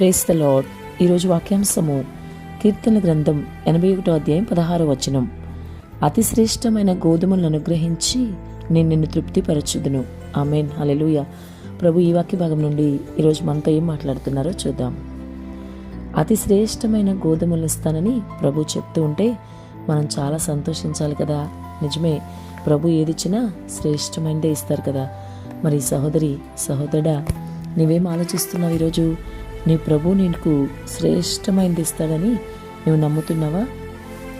Praise the lord ఈరోజు వాక్యాంశము కీర్తన గ్రంథం ఎనభై ఒకటో అధ్యాయం పదహారో వచనం. అతి శ్రేష్టమైన గోధుమలను అనుగ్రహించి నేను నిన్ను తృప్తిపరచుదును. ఆమెన్. అలెలుయ ప్రభు ఈ వాక్య భాగం నుండి ఈరోజు మనతో ఏం మాట్లాడుతున్నారో చూద్దాం. అతి శ్రేష్టమైన గోధుమలు ఇస్తానని ప్రభు చెప్తూ ఉంటే మనం చాలా సంతోషించాలి కదా. నిజమే ప్రభు ఏదిచ్చినా శ్రేష్టమైనదే ఇస్తారు కదా. మరి సహోదరి సహోదరుడా నీవేం ఆలోచిస్తున్నావు ఈరోజు నీ ప్రభు నీకు శ్రేష్టమైనది ఇస్తాడని నువ్వు నమ్ముతున్నావా?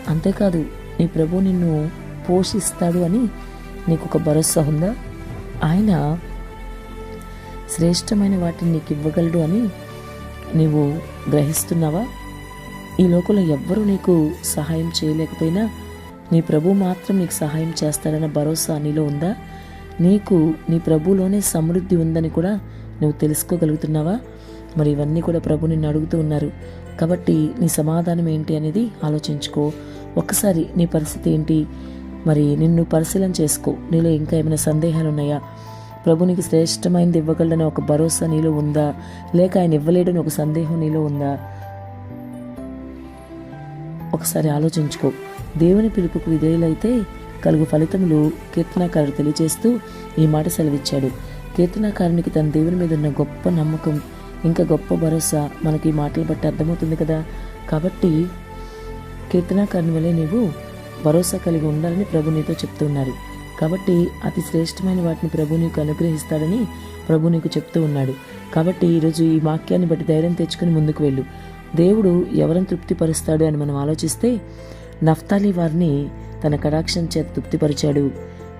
అంతేకాదు నీ ప్రభు నిన్ను పోషిస్తాడు అని నీకు ఒక భరోసా ఉందా? ఆయన శ్రేష్టమైన వాటిని నీకు ఇవ్వగలడు అని నీవు గ్రహిస్తున్నావా? ఈ లోకంలో ఎవ్వరూ నీకు సహాయం చేయలేకపోయినా నీ ప్రభు మాత్రం నీకు సహాయం చేస్తాడన్న భరోసా నీలో ఉందా? నీకు నీ ప్రభులోనే సమృద్ధి ఉందని కూడా నువ్వు తెలుసుకోగలుగుతున్నావా? మరి ఇవన్నీ కూడా ప్రభు నిన్ను అడుగుతూ ఉన్నారు. కాబట్టి నీ సమాధానం ఏంటి అనేది ఆలోచించుకో. ఒక్కసారి నీ పరిస్థితి ఏంటి? మరి నిన్ను పరిశీలన చేసుకో. నీలో ఇంకా ఏమైనా సందేహాలు ఉన్నాయా? ప్రభు నీకు శ్రేష్టమైనది ఇవ్వగలడని ఒక భరోసా నీలో ఉందా? లేక ఆయన ఇవ్వలేడని ఒక సందేహం నీలో ఉందా? ఒకసారి ఆలోచించుకో. దేవుని పిలుపుకు విధేయులైతే కలుగు ఫలితములు కీర్తనాకారుడు తెలియజేస్తూ ఈ మాట సెలవిచ్చాడు. కీర్తనాకారునికి తన దేవుని మీద ఉన్న గొప్ప నమ్మకం ఇంకా గొప్ప భరోసా మనకి ఈ మాటలు బట్టి అర్థమవుతుంది కదా. కాబట్టి కీర్తనాకారుని వల్లే నీవు భరోసా కలిగి ఉండాలని ప్రభు నీతో చెప్తున్నారు. కాబట్టి అతి శ్రేష్టమైన వాటిని ప్రభు నీకు అనుగ్రహిస్తాడని ప్రభు నీకు చెప్తూ ఉన్నాడు. కాబట్టి ఈరోజు ఈ వాక్యాన్ని బట్టి ధైర్యం తెచ్చుకుని ముందుకు వెళ్ళు. దేవుడు ఎవరిని తృప్తిపరుస్తాడు అని మనం ఆలోచిస్తే నఫ్తాలి వారిని తన కటాక్షం చేత తృప్తిపరిచాడు.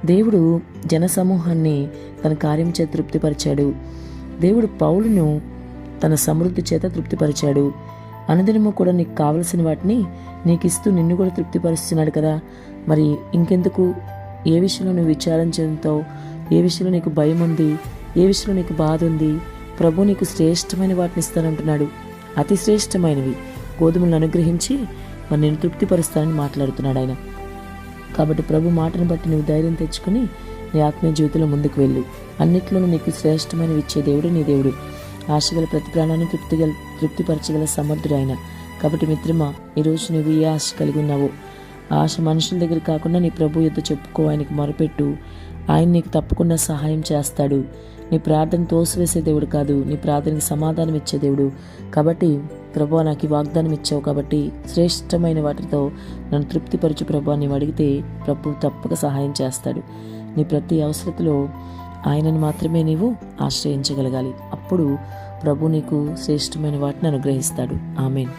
దేవుడు జనసమూహాన్ని తన కార్యం చేత తృప్తిపరిచాడు. దేవుడు పౌలును తన సమృద్ధి చేత తృప్తిపరిచాడు. అనుదినము కూడా నీకు కావలసిన వాటిని నీకు ఇస్తూ నిన్ను కూడా తృప్తిపరుస్తున్నాడు కదా. మరి ఇంకెందుకు? ఏ విషయంలో నువ్వు విచారం చెందుతావు? ఏ విషయంలో నీకు భయం ఉంది ఏ విషయంలో నీకు బాధ ఉంది ప్రభు నీకు శ్రేష్టమైన వాటిని ఇస్తానంటున్నాడు. అతి శ్రేష్టమైనవి. గోధుమలను అనుగ్రహించి మరి నేను తృప్తిపరుస్తానని మాట్లాడుతున్నాడు ఆయన. కాబట్టి ప్రభు మాటను బట్టి నువ్వు ధైర్యం తెచ్చుకుని నీ ఆత్మీయ జీవితంలో ముందుకు వెళ్ళు. అన్నిట్లోనూ నీకు శ్రేష్టమైనవి ఇచ్చే దేవుడు నీ దేవుడు. ఆశగల ప్రతి ప్రాణాన్ని తృప్తిగల తృప్తిపరచగల సమర్థుడు ఆయన కాబట్టి మిత్రమా ఈరోజు నువ్వు ఏ ఆశ కలిగి ఉన్నావో? ఆశ మనుషుల దగ్గర కాకుండా నీ ప్రభు యుద్ధ చెప్పుకో ఆయనకి మొరపెట్టు. ఆయన నీకు తప్పకుండా సహాయం చేస్తాడు. నీ ప్రార్థన తోసివేసే దేవుడు కాదు నీ ప్రార్థనకి సమాధానం ఇచ్చే దేవుడు. కాబట్టి ప్రభు నాకు వాగ్దానం ఇచ్చావు కాబట్టి శ్రేష్టమైన వాటితో నన్ను తృప్తిపరచు ప్రభు అని అడిగితే ప్రభు తప్పక సహాయం చేస్తాడు. నీ ప్రతి అవసరతలో ఆయనను మాత్రమే నీవు ఆశ్రయించగలగాలి. అప్పుడు ప్రభు నీకు శ్రేష్టమైన వాటిని అనుగ్రహిస్తాడు. ఆమెన్.